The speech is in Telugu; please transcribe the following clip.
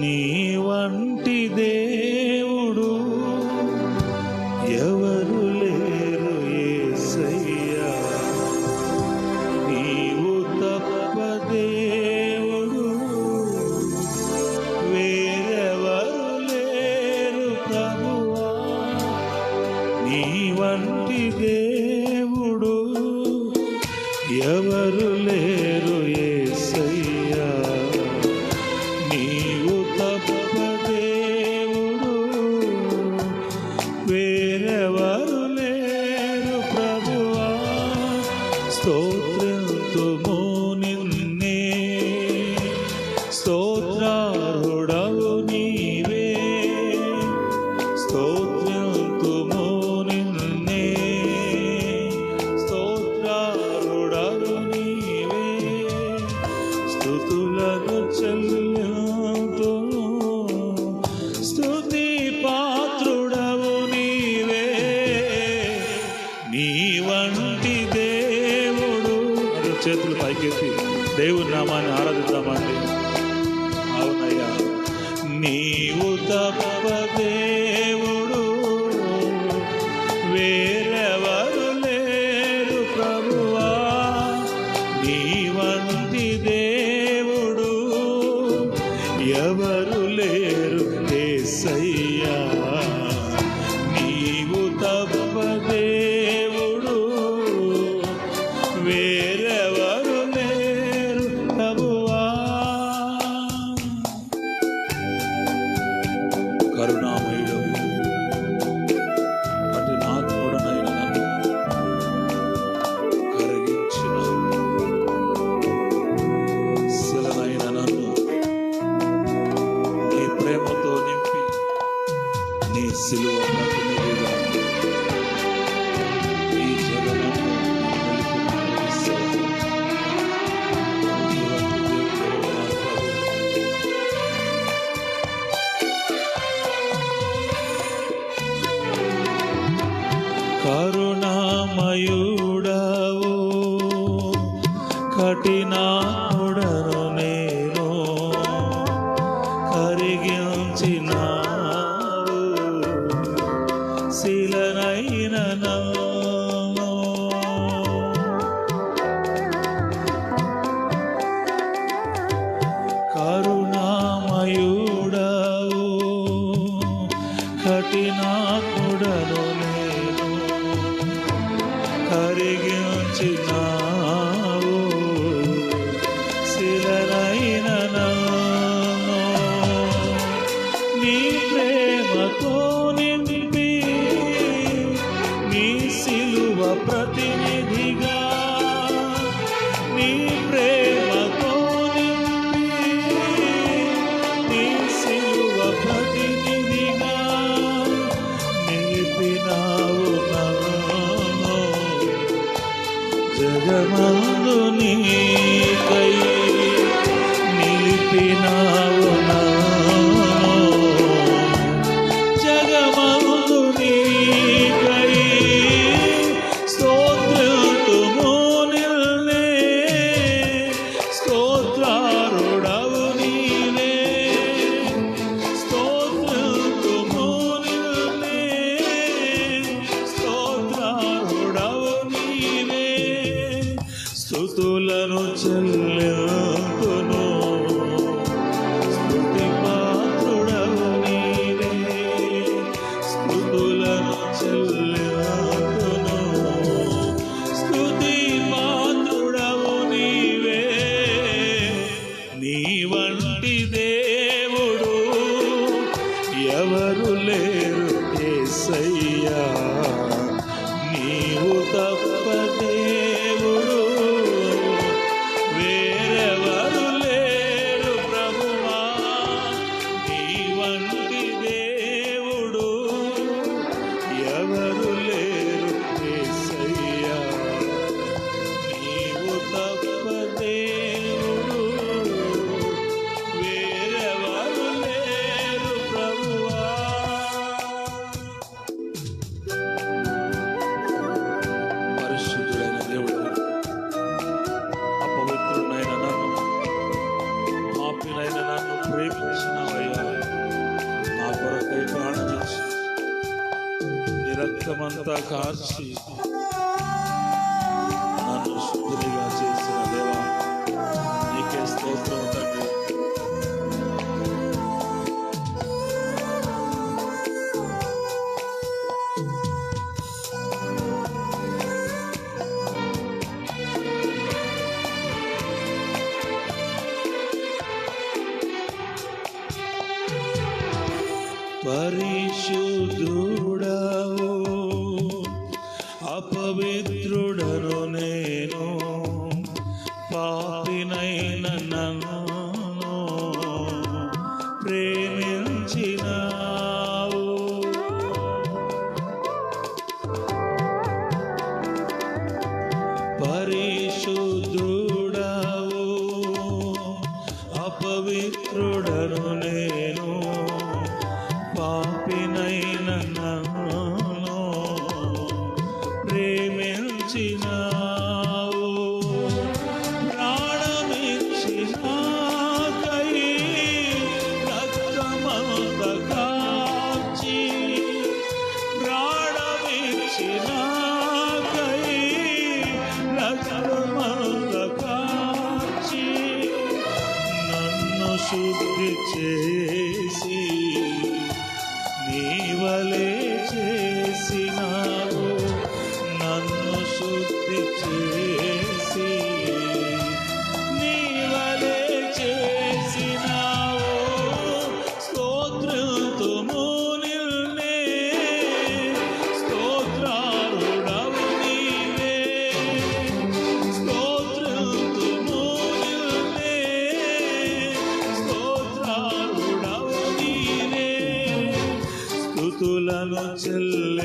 నీ వంటి దేవుడు ఎవరు లేరు ఏసయ్యా. నీవు తప్ప దేవుడు వేరెవరు లేరు ప్రభువా. నీ వంటి దేవుడు ఎవరు లేరు ఏస స్తోత్రం చేతులు పైకెత్తి దేవుని నామాన్ని ఆరాధిద్దామండి. అవునయ్యా. నీవు తప్ప దేవుడు వేరెవరు లేరు ప్రభువా. నీ కఠినా lửa రక్తమంతా కార్చి నన్ను శుద్ధిగా చేసిన దేవా నీకే స్తోత్రం తండ్రి. పరిశుద్ధుడవు అపవిత్రుడను నేను పాపినైన నన్ను ప్రేమించినావు. పరిశుద్ధుడవు అపవిత్రుడను శుద్ధి చేసి నీవలే చేసినావు. నన్ను శుద్ధి చేసి ചെല്ല